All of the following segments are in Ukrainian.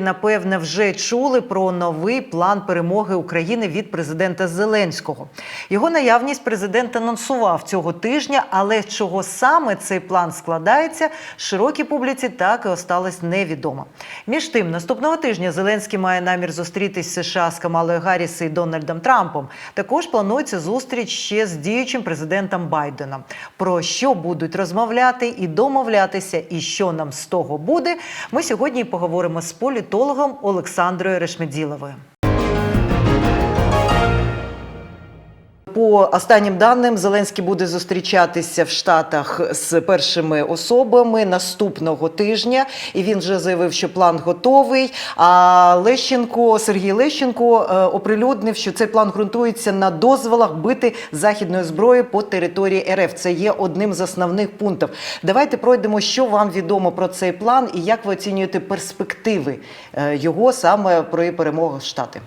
напевне вже чули про новий план перемоги України від президента Зеленського. Його наявність президент анонсував цього тижня, але чого саме цей план складається, широкій публіці так і осталось невідомо. Між тим, наступного тижня Зеленський має намір зустрітись США з Камалою Гарріс і Дональдом Трампом. Також планується зустріч ще з діючим президентом Байденом. Про що будуть розмовляти і домовлятися, і що нам з того буде, ми сьогодні поговоримо з політологом Олександрою Решмеділовою. По останнім даним, Зеленський буде зустрічатися в Штатах з першими особами наступного тижня, і він вже заявив, що план готовий. А Лещенко Сергій Лещенко е, оприлюднив, що цей план ґрунтується на дозволах бити західною зброєю по території РФ. Це є одним з основних пунктів. Давайте пройдемо, що вам відомо про цей план і як ви оцінюєте перспективи е, його саме про перемогу Штати.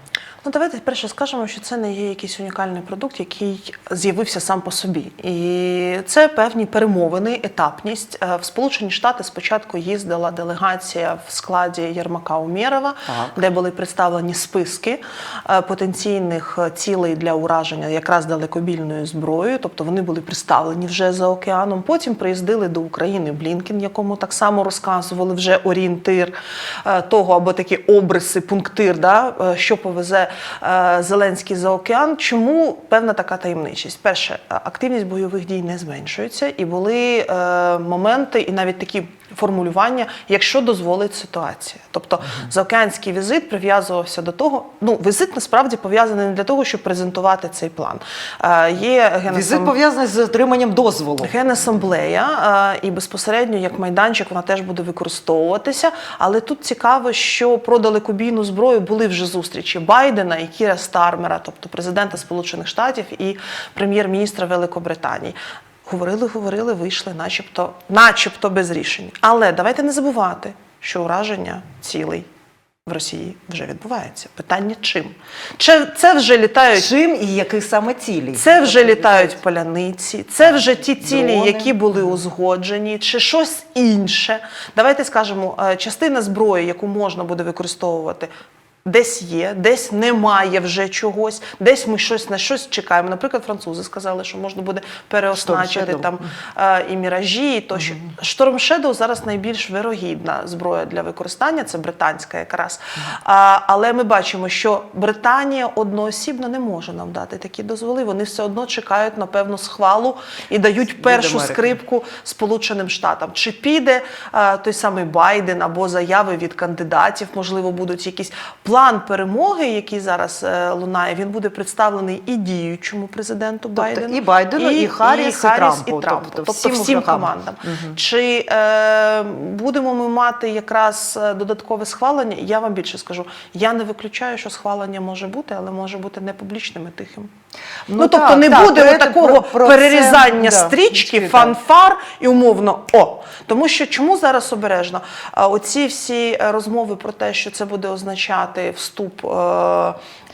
Ну, давайте перше скажемо, що це не є якийсь унікальний продукт, який з'явився сам по собі. І це певні перемовини, етапність. Е, В Сполучені Штати спочатку їздила делегація в складі Єрмака Умєрова, Так. де були представлені списки е, потенційних е, цілей для ураження якраз далекобільною зброєю. Тобто вони були представлені вже за океаном. Потім приїздили до України Блінкен, якому так само розказували вже орієнтир того або такі обриси, пунктир, да, що повезе Зеленський за океан. Чому певна така таємничість? Перше, е, активність бойових дій не зменшується, і були е, моменти, і навіть такі формулювання, якщо дозволить ситуація. Тобто заокеанський візит прив'язувався до того. Ну, візит насправді пов'язаний не для того, щоб презентувати цей план. Е, є Візит генасам... пов'язаний з отриманням дозволу. Генасамблея е, і безпосередньо як майданчик вона теж буде використовуватися. Але тут цікаво, що про далекобійну зброю були вже зустрічі Байдена і Кіра Стармера, тобто президента Сполучених Штатів і прем'єр-міністра Великобританії. Говорили, говорили, вийшли, начебто, начебто без рішень. Але давайте не забувати, що ураження цілей в Росії вже відбувається. Питання чим? Чи це вже літають Чим і яких саме цілей? це вже літають поляниці, це вже ті цілі, Дрони. які були узгоджені, чи щось інше. Давайте скажемо, е, частина зброї, яку можна буде використовувати. Десь є, десь немає вже чогось, десь ми щось на щось чекаємо. Наприклад, французи сказали, що можна буде переозначити там е, і міражі, і тощо. Storm Shadow зараз найбільш вирогідна зброя для використання, це британська якраз. А, але ми бачимо, що Британія одноосібно не може нам дати такі дозволи. Вони все одно чекають на певну схвалу і дають першу скрипку Сполученим Штатам. Чи піде е, той самий Байден або заяви від кандидатів, можливо, будуть якісь план перемоги, який зараз е, лунає. Він буде представлений і діючому президенту Байдену, і Байдену, і Харріс, і Трампу. Тобто, Тобто всім, всім всім мужикам. командам. Чи е, будемо ми мати якраз е, додаткове схвалення? Я вам більше скажу. Я не виключаю, що схвалення може бути, але може бути не публічним і тихим. Ну, тобто так, не так, буде такого про- про це, перерізання да, стрічки, так. фанфар і умовно о. Тому що чому зараз обережно? Оці всі е, розмови про те, що це буде означати вступ. е,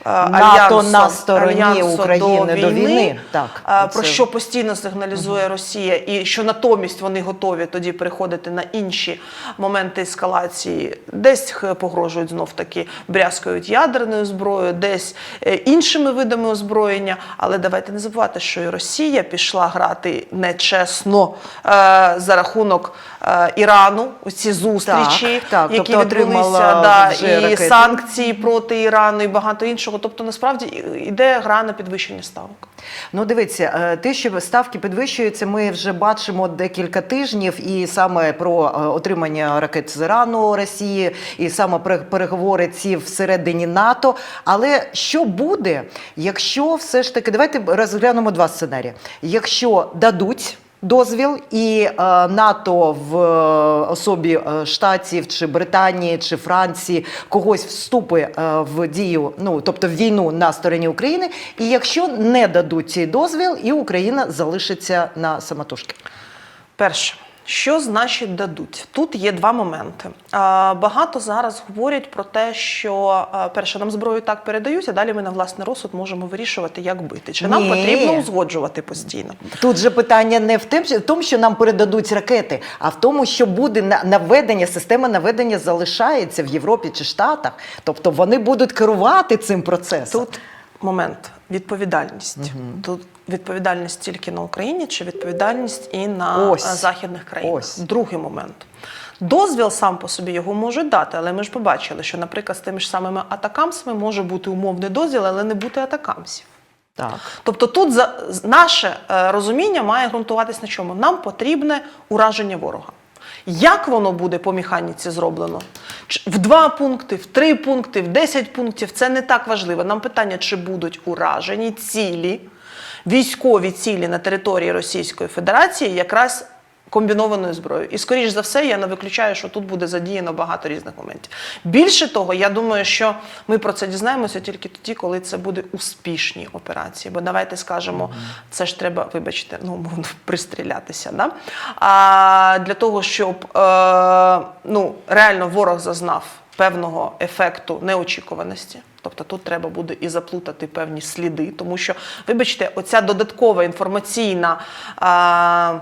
е, НАТО альянсу- на стороні України до війни. Так, про це- що постійно сигналізує Росія, і що натомість вони готові тоді переходити на інші моменти ескалації, десь погрожують знов таки брязкають ядерною зброєю, десь е, іншими видами озброєння. Але давайте не забувати, що і Росія пішла грати нечесно е, за рахунок е, Ірану. Ці зустрічі, так, які тобто відбулися, да, і ракети. санкції проти Ірану, і багато іншого. Тобто, насправді йде гра на підвищення ставок. Ну, дивіться, е, те, що ставки підвищуються, ми вже бачимо декілька тижнів, і саме про е, отримання ракет з Ірану Росії, і саме пере- переговори ці всередині НАТО. Але що буде, якщо все ж таки, давайте розглянемо два сценарії. Якщо дадуть. Дозвіл і е, НАТО в е, особі е, Штатів чи Британії чи Франції когось вступить е, в дію, ну тобто в війну на стороні України. І якщо не дадуть цей дозвіл, і Україна залишиться на самотужки. Перше, Що значить дадуть? Тут є два моменти. Багато зараз говорять про те, що перше нам зброю так передають, а далі ми на власний розсуд можемо вирішувати, як бити. Чи нам Ні. потрібно узгоджувати постійно? Тут же питання не в тим, в тому, що нам передадуть ракети, а в тому, що буде на- наведення, система наведення залишається в Європі чи Штатах. Тобто вони будуть керувати цим процесом. Тут момент відповідальність. Тут відповідальність тільки на Україні, чи відповідальність і на Ось. е, західних країнах. Ось. Другий момент. Дозвіл сам по собі його можуть дати, але ми ж побачили, що, наприклад, з тими ж самими атакамсами може бути умовний дозвіл, але не бути атакамсів. Так. Тобто тут за, наше е, розуміння має ґрунтуватись на чому? Нам потрібне ураження ворога. Як воно буде по механіці зроблено? В два пункти, в три пункти, в десять пунктів це не так важливо. Нам питання, чи будуть уражені цілі, військові цілі на території Російської Федерації, якраз комбінованою зброєю. І скоріш за все, я не виключаю, що тут буде задіяно багато різних моментів. Більше того, я думаю, що ми про це дізнаємося тільки тоді, коли це буде успішні операції. Бо давайте скажемо, це ж треба, вибачте, ну умовно пристрілятися. Да? А для того, щоб е, ну, реально ворог зазнав певного ефекту неочікуваності. Тобто тут треба буде і заплутати певні сліди, тому що, вибачте, оця додаткова інформаційна. А,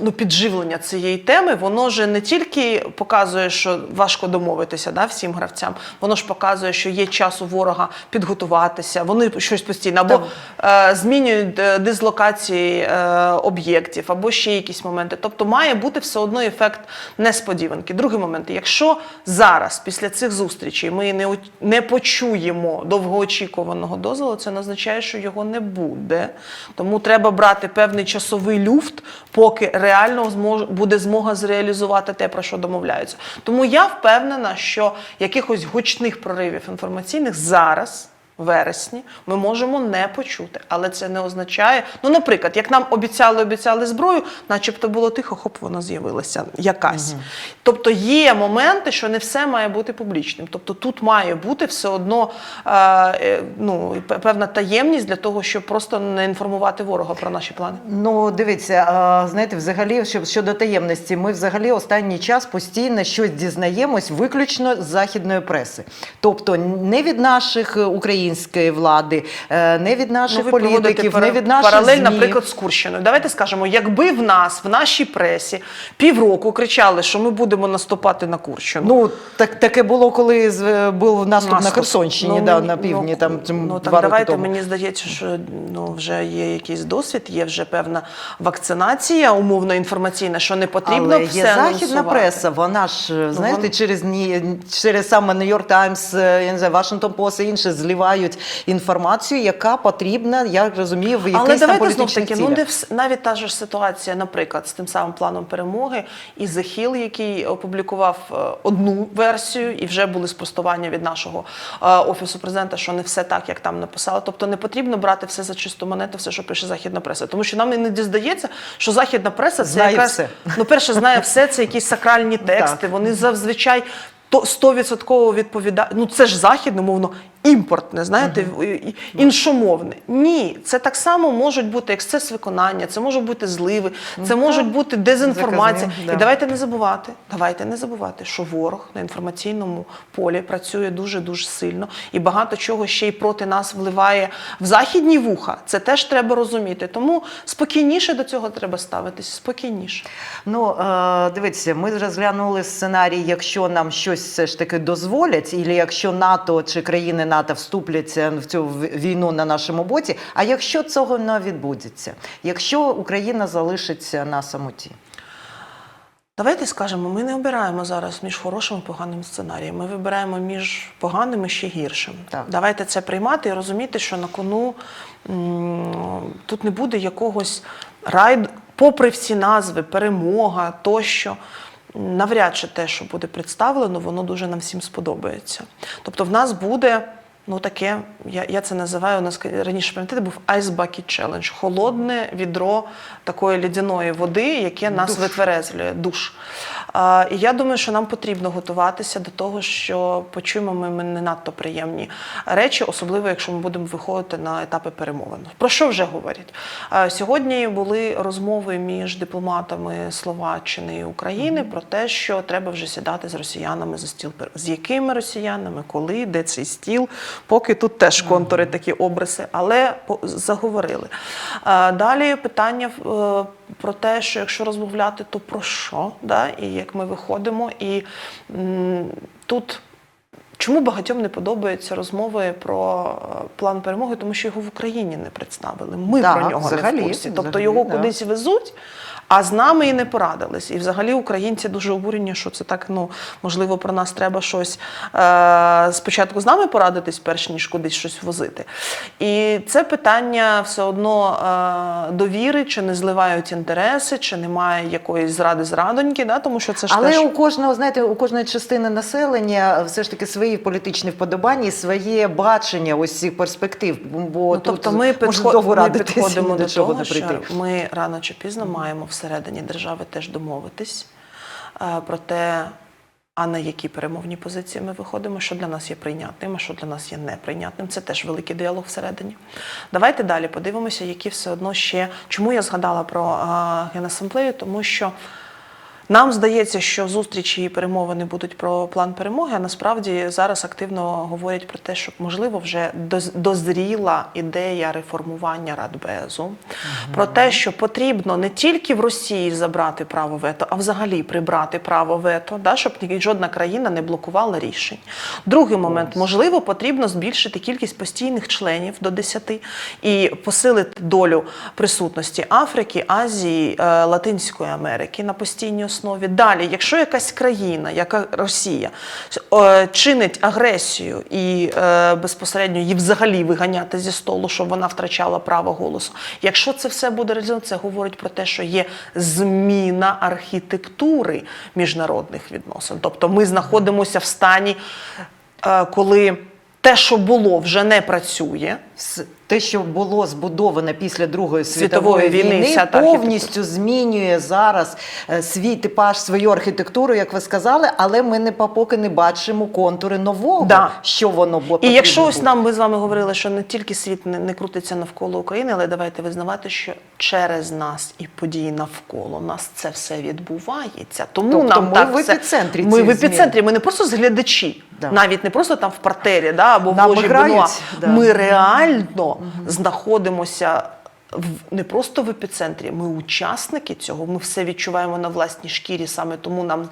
Ну, підживлення цієї теми, воно ж не тільки показує, що важко домовитися да, всім гравцям, воно ж показує, що є час у ворога підготуватися, вони щось постійно або е, змінюють е, дислокації е, об'єктів, або ще якісь моменти. Тобто має бути все одно ефект несподіванки. Другий момент, якщо зараз, після цих зустрічей, ми не, не почуємо довгоочікуваного дозволу, це не означає, що його не буде. Тому треба брати певний часовий люфт, поки реально змож, буде змога зреалізувати те, про що домовляються. Тому я впевнена, що якихось гучних проривів інформаційних зараз. Вересні ми можемо не почути, але це не означає. Ну, наприклад, як нам обіцяли, обіцяли зброю, начебто було тихо, хоп, вона з'явилася якась. Тобто є моменти, що не все має бути публічним. Тобто тут має бути все одно е, е, ну, певна таємність для того, щоб просто не інформувати ворога про наші плани. Ну, дивіться, а, знаєте, взагалі що- щодо таємності, ми взагалі останній час постійно щось дізнаємось виключно з західної преси. Тобто не від наших е, української влади, е, не від наших Ну, політиків, не від наших паралель, ЗМІ. наприклад, з Курщиною. Давайте скажемо, якби в нас, в нашій пресі, півроку кричали, що ми будемо наступати на Курщину. Ну, так, таке було, коли з- був наступ, на Наступ. Херсонщині, Ну, да, на півдні, ну, там цим ну, так роки давайте тому. мені здається, що ну вже є якийсь досвід, є вже певна вакцинація, умовно інформаційна, що не потрібно Але все є західна преса, вона ж, знаєте, вон- через, ні, через саме е, не знаю, Washington Post і інше зливають інформацію, яка потрібна, я розумію, в якихось Але там політичних ну цілях. навіть та ж ситуація, наприклад, з тим самим планом перемоги, і Зехіл, який опублікував е, одну версію, і вже були спростування від нашого е, офісу президента, що не все так, як там написали. Тобто не потрібно брати все за чисту монету, все, що пише західна преса. Тому що нам іноді здається, що західна преса це Знає якраз все. ну, перше, знає все, це якісь сакральні тексти. Так. Вони зазвичай. то 100% відповідає. Ну це ж західне, мовно, імпортне, знаєте, іншомовне. Ні, це так само можуть бути ексцес виконання, це можуть бути зливи, це можуть бути дезінформація. І давайте не забувати, давайте не забувати, що ворог на інформаційному полі працює дуже дуже сильно і багато чого ще й проти нас вливає в західні вуха. Це теж треба розуміти. Тому спокійніше до цього треба ставитись, спокійніше. Ну, е, дивіться, ми розглянули сценарій, якщо нам щось все ж таки дозволять, і якщо НАТО чи країни НАТО вступляться в цю війну на нашому боці. А якщо цього не відбудеться, якщо Україна залишиться на самоті? Давайте скажемо, ми не обираємо зараз між хорошим і поганим сценарієм. Ми вибираємо між поганим і ще гіршим. Так. Давайте це приймати і розуміти, що на кону тут не буде якогось райд, попри всі назви, перемога тощо. Навряд чи те, що буде представлено, воно дуже нам всім сподобається. Тобто, в нас буде. Ну, таке, я, я це називаю, у нас раніше пам'ятаєте, був Ice Bucket Challenge. Холодне відро такої ледяної води, яке нас витверезлює, душ. І я думаю, що нам потрібно готуватися до того, що почуємо ми, не надто приємні речі, особливо якщо ми будемо виходити на етапи перемовин. Про що вже говорять? Сьогодні були розмови між дипломатами Словаччини і України про те, що треба вже сідати з росіянами за стіл. З якими росіянами, коли, де цей стіл, поки тут теж контури такі обриси, але заговорили. Далі питання е, про те, що якщо розмовляти, то про що? Да? І як ми виходимо. І м, тут чому багатьом не подобаються розмови про е, план перемоги, тому що його в Україні не представили. Ми Так, про нього не в курсі. Тобто взагалі, його да. кудись везуть. А з нами і не порадились. І взагалі українці дуже обурені, що це так, ну можливо, про нас треба щось е, спочатку з нами порадитись, перш ніж кудись щось возити. І це питання все одно е, довіри, чи не зливають інтереси, чи немає якоїсь зради зрадоньки, да? тому що це ж Але теж... у кожного, знаєте, у кожної частини населення все ж таки свої політичні вподобання своє бачення ось цих перспектив. Бо Ну, тут тобто ми, підход- довго ми підходимо до до чого того, не прийти. що ми рано чи пізно маємо всередині держави теж домовитись е, про те, а на які перемовні позиції ми виходимо, що для нас є прийнятним, а що для нас є неприйнятним. Це теж великий діалог всередині. Давайте далі подивимося, які все одно ще. Чому я згадала про е, Генасамблею? Тому що. Нам здається, що зустрічі і перемовини будуть про план перемоги, а насправді зараз активно говорять про те, що можливо вже дозріла ідея реформування Радбезу, про те, що потрібно не тільки в Росії забрати право вето, а взагалі прибрати право вето, да, щоб жодна країна не блокувала рішень. Другий момент, можливо, потрібно збільшити кількість постійних членів до 10 і посилити долю присутності Африки, Азії, е, Латинської Америки на постійній основі. Далі, якщо якась країна, яка Росія, чинить агресію і е, безпосередньо її взагалі виганяти зі столу, щоб вона втрачала право голосу. Якщо це все буде реалізовано, це говорить про те, що є зміна архітектури міжнародних відносин. Тобто ми знаходимося в стані, е, коли те, що було, вже не працює. Те, що було збудовано після Другої Світової світової війни, війни, повністю змінює зараз е, свій типаж, свою архітектуру, як ви сказали, але ми не по- поки не бачимо контури нового, Да. що воно бо І якщо ось нам ми з вами говорили, що не тільки світ не, не крутиться навколо України, але давайте визнавати, що через нас і події навколо нас це все відбувається. Тому Тобто нам ми так в все- епіцентрі Ми в епіцентрі. Ми не просто зглядачі, Да. навіть не просто там в партері, да, або в Нам ложі грають, Бенуа. да. Ми реально знаходимося. в- Не просто в епіцентрі, ми учасники цього. Ми все відчуваємо на власній шкірі, саме тому нам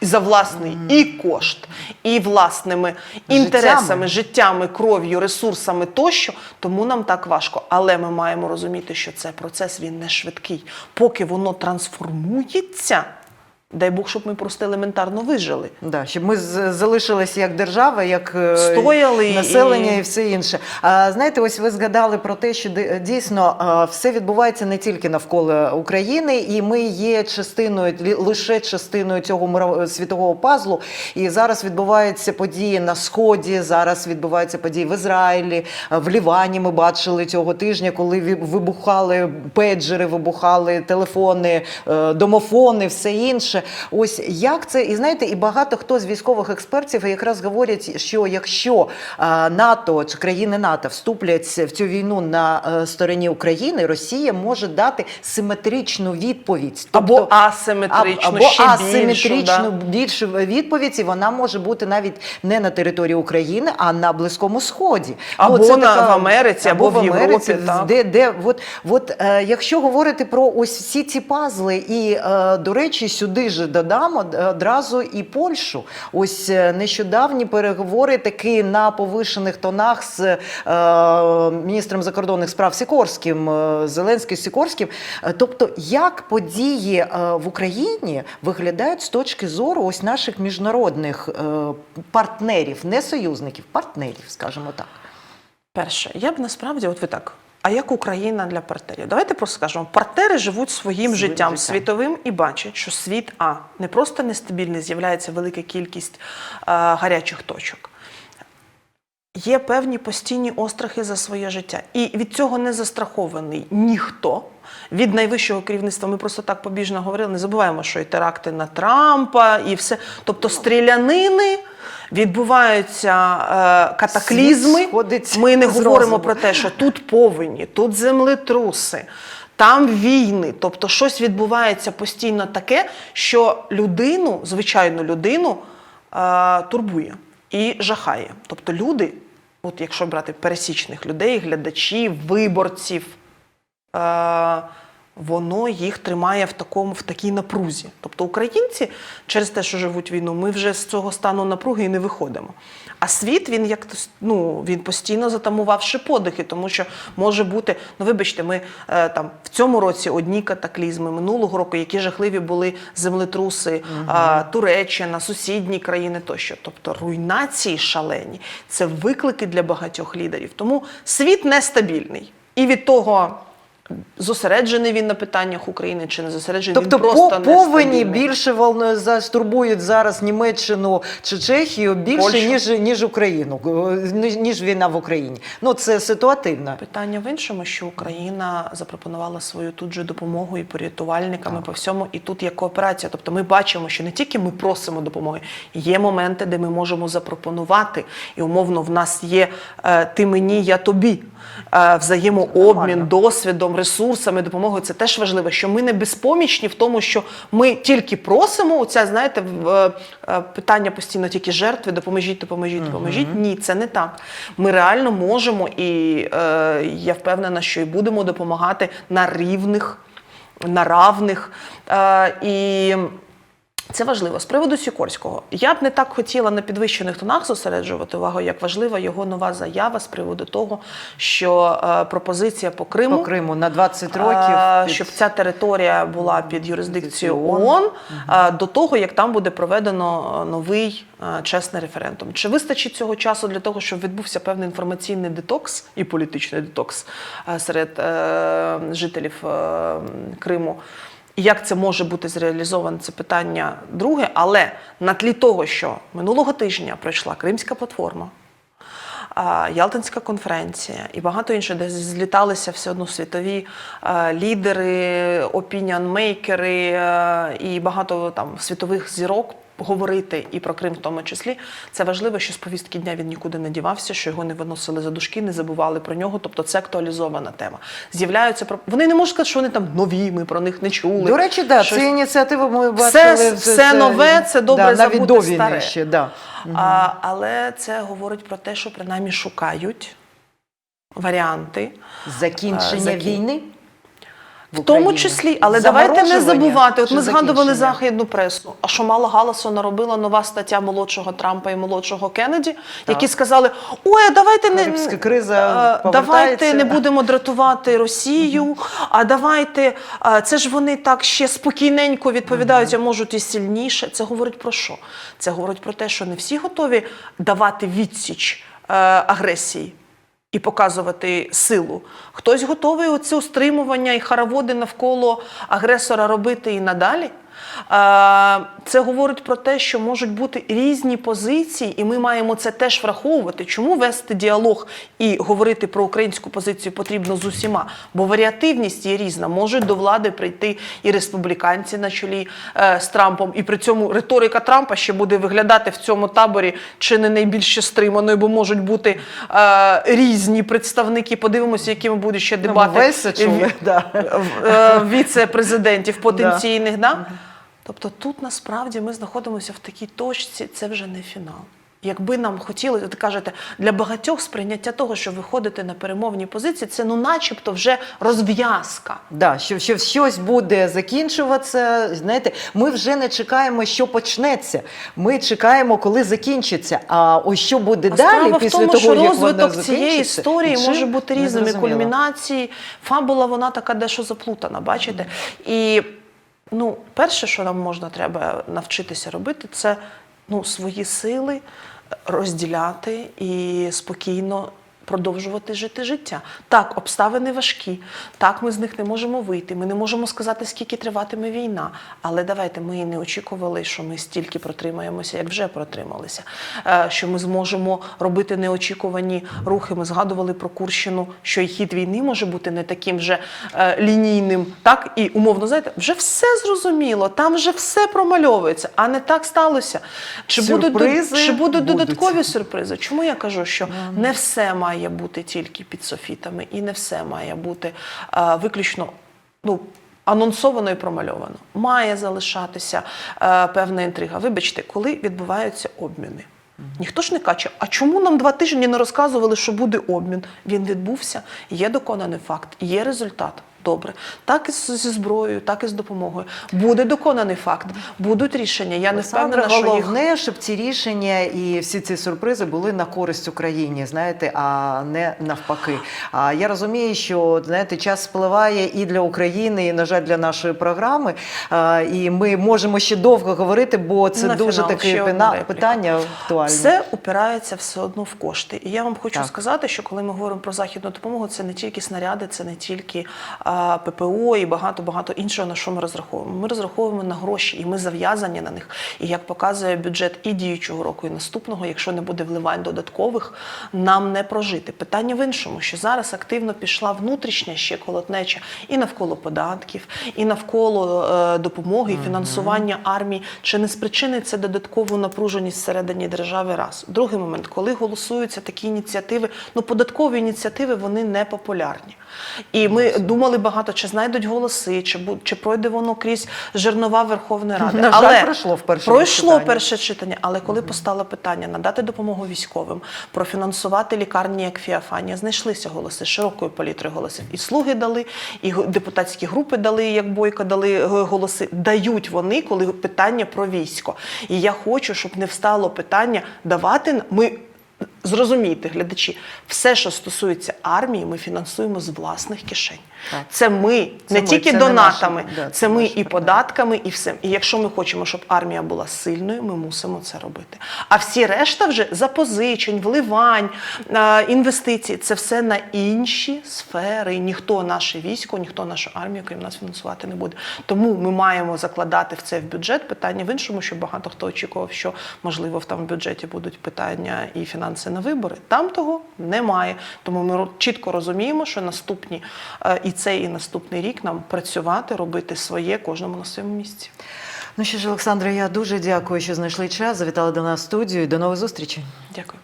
за власний і кошт, і власними інтересами, життями, кров'ю, ресурсами тощо, тому нам так важко. Але ми маємо розуміти, що це процес він не швидкий. Поки воно трансформується, дай Бог, щоб ми просто елементарно вижили. Да, щоб ми залишилися як держава, як е, Стояли населення і... і- все інше. А знаєте, ось ви згадали про те, що дійсно все відбувається не тільки навколо України, і ми є частиною лише частиною цього світового пазлу. І зараз відбуваються події на сході. Зараз відбуваються події в Ізраїлі, в Лівані. Ми бачили цього тижня, коли вибухали пейджери, вибухали телефони, е, домофони, все інше. Ось як це, і знаєте, і багато хто з військових експертів якраз говорять, що якщо НАТО чи країни НАТО вступлять в цю війну на е, стороні України, Росія може дати симетричну відповідь, Або Тобто- асиметричну, або ще асиметричну більшу, да. більшу відповідь, і вона може бути навіть не на території України, а на Близькому Сході. Або це на- в Америці, або в Європі, так. де, де от, от е, якщо говорити про ось всі ці пазли, і е, до речі, сюди ж додамо д- одразу і Польщу. Ось е, нещодавні переговори таки на повишених тонах з е, міністром закордонних справ Сікорським, е, Зеленським Сікорським. Е, Тобто, як події е, в Україні виглядають з точки зору ось наших міжнародних е, партнерів, не союзників, партнерів, скажімо так. Перше, я б насправді, от ви так. А як Україна для партнерів? Давайте просто скажемо, партнери живуть своїм Своїм життям життям. світовим і бачать, що світ А не просто нестабільний, з'являється велика кількість е, гарячих точок. є певні постійні острахи за своє життя. І від цього не застрахований ніхто. Від найвищого керівництва ми просто так побіжно говорили. Не забуваємо, що і теракти на Трампа, і все. Тобто стрілянини відбуваються е, катаклізми. Ми не говоримо розуму. про те, що тут повені, тут землетруси, там війни. Тобто щось відбувається постійно таке, що людину, звичайну людину, е, турбує і жахає. Тобто люди, от якщо брати пересічних людей, глядачів, виборців, е, воно їх тримає в такому в такій напрузі. Тобто українці через те, що живуть війну, ми вже з цього стану напруги і не виходимо. А світ він як ну він постійно затамувавши подихи, тому що може бути, ну вибачте, ми е, там в цьому році одні катаклізми, минулого року, які жахливі були землетруси, е, Туреччина, сусідні країни тощо. Тобто руйнації шалені це виклики для багатьох лідерів. Тому світ нестабільний. І від того зосереджений він на питаннях України чи не зосереджений Тобто він просто по повені більше волнує застурбують зараз Німеччину чи Чехію більше Польщу. ніж ніж Україну, е, ніж- війна в Україні. Ну це ситуативно. Питання в іншому, що Україна запропонувала свою тут же допомогу і порятувальниками по всьому, і тут є кооперація. Тобто ми бачимо, що не тільки ми просимо допомоги, є моменти, де ми можемо запропонувати, і умовно в нас є е, ти мені, я тобі. Е, взаємообмін нормально. Ресурсами, допомогою. Це теж важливо, що ми не безпомічні в тому, що ми тільки просимо. Оце, знаєте, в- е, е, питання постійно тільки жертви, допоможіть, допоможіть, допоможіть. Ні, це не так. Ми реально можемо, і е, я впевнена, що і будемо допомагати на рівних, на равних. Е, і це важливо. З приводу Сікорського. Я б не так хотіла на підвищених тонах зосереджувати увагу, як важлива його нова заява з приводу того, що е, пропозиція по Криму. По Криму на 20 років. А, під- щоб ця територія була під юрисдикцією Юрисдикцією ООН а, до того, як там буде проведено е, новий е, чесний референдум. Чи вистачить цього часу для того, щоб відбувся певний інформаційний детокс і політичний детокс е, серед е, жителів е, Криму? Як це може бути зреалізовано, це питання друге. Але на тлі того, що минулого тижня пройшла Кримська платформа, Ялтинська конференція і багато інших, де зліталися все одно світові лідери, опініонмейкери і багато там світових зірок. Говорити і про Крим в тому числі це важливо, що з повістки дня він нікуди не дівався, що його не виносили за дужки, не забували про нього. Тобто це актуалізована тема. З'являються про вони не можуть сказати, що вони там нові. Ми про них не чули. До речі, да, Щось- це ініціатива ми Все- бачили. все нове, це добре да, забути старе. ще, да. А, але це говорить про те, що принаймні шукають варіанти. Закінчення Закін- війни. В тому числі, але давайте не забувати. От ми згадували західну пресу. А що мало галасу наробила нова стаття молодшого Трампа і молодшого Кеннеді, які сказали: ой, а давайте не криза давайте не будемо дратувати Росію. А давайте це ж вони так ще спокійненько відповідають, а можуть і сильніше. Це говорить про що? Це говорить про те, що не всі готові давати відсіч е, агресії і показувати силу. Хтось готовий оце стримування і хараводи навколо агресора робити і надалі. Е, Це говорить про те, що можуть бути різні позиції, і ми маємо це теж враховувати. Чому вести діалог і говорити про українську позицію потрібно з усіма? Бо варіативність є різна. Можуть до влади прийти і республіканці на чолі е, з Трампом, і при цьому риторика Трампа ще буде виглядати в цьому таборі чи не найбільше стриманою, бо можуть бути е, різні представники. Подивимося, якими будуть ще Ну, дебати віце-президентів потенційних. Да. Тобто тут насправді ми знаходимося в такій точці, це вже не фінал. Якби нам хотілося, ти кажете, для багатьох сприйняття того, що виходити на перемовні позиції, це ну начебто вже розв'язка. Да, що, що щось буде закінчуватися. Знаєте, ми вже не чекаємо, що почнеться. Ми чекаємо, коли закінчиться. А ось що буде А далі справа після в тому, того, що як розвиток воно цієї історії може бути не різним. І зрозуміло. кульмінації, фабула, вона така дещо заплутана, бачите? І ну, перше, що нам можна треба навчитися робити, це ну, свої сили розділяти і спокійно продовжувати жити життя. Так, обставини важкі, так, ми з них не можемо вийти. Ми не можемо сказати, скільки триватиме війна. Але давайте ми і не очікували, що ми стільки протримаємося, як вже протрималися. Е, Що ми зможемо робити неочікувані рухи. Ми згадували про Курщину, що і хід війни може бути не таким вже е, лінійним. Так і умовно, знаєте, вже все зрозуміло, там вже все промальовується, а не так сталося. Чи будуть, чи будуть будуть. додаткові сюрпризи? Чому я кажу, що не все має бути тільки під софітами, і не все має бути е, виключно ну. Анонсовано і промальовано. Має залишатися е, певна інтрига. Вибачте, коли відбуваються обміни. Ніхто ж не каже, а чому нам два тижні не розказували, що буде обмін? Він відбувся, є доконаний факт, є результат. Добре, так і зі зброєю, так і з допомогою. Буде доконаний факт, будуть рішення. Я не впевнена, що їх щоб ці рішення і всі ці сюрпризи були на користь Україні, знаєте, а не навпаки. А я розумію, що знаєте, час спливає і для України, і на жаль, для нашої програми. А, І ми можемо ще довго говорити, бо це На дуже фінал таке пина- питання актуальне. Все упирається все одно в кошти. І я вам хочу Так. сказати, що коли ми говоримо про західну допомогу, це не тільки снаряди, це не тільки а, ППО і багато багато іншого, на що ми розраховуємо. Ми розраховуємо на гроші, і ми зав'язані на них. І як показує бюджет і діючого року, і наступного, якщо не буде вливань додаткових, нам не прожити. Питання в іншому, що зараз активно пішла внутрішня ще колотнеча і навколо податків, і навколо е, допомоги, і фінансування армії. Чи не спричинить це додаткову напруженість всередині держави? Раз другий момент, коли голосуються такі ініціативи, ну податкові ініціативи вони не популярні. І ми думали багато, чи знайдуть голоси, чи чи пройде воно крізь жернова Верховної Ради. На жаль, пройшло в першому пройшло читанні. перше читання. Але коли постало питання надати допомогу військовим, профінансувати лікарні як Фіафанія, знайшлися голоси широкої палітри голосів. І слуги дали, і депутатські групи дали, як бойка дали е, голоси. Дають вони, коли питання про військо. І я хочу, щоб не встало питання давати ми. Зрозумійте, глядачі, все, що стосується армії, ми фінансуємо з власних кишень. Так. Це ми Це не ми, тільки це не донатами, наші, да, це, ми наші і податками, і всім. І якщо ми хочемо, щоб армія була сильною, ми мусимо це робити. А всі решта вже запозичень, вливань, е, інвестицій це все на інші сфери. Ніхто наше військо, ніхто нашу армію, крім нас, фінансувати не буде. Тому ми маємо закладати в це в бюджет. Питання в іншому, що багато хто очікував, що можливо в там в бюджеті будуть питання і фінанси на вибори. Там того немає. Тому ми чітко розуміємо, що наступні е, і цей, і наступний рік нам працювати, робити своє кожному на своєму місці. Ну що ж, Олександре, я дуже дякую, що знайшли час. Завітали до нас в студію. До нових зустрічей. Дякую.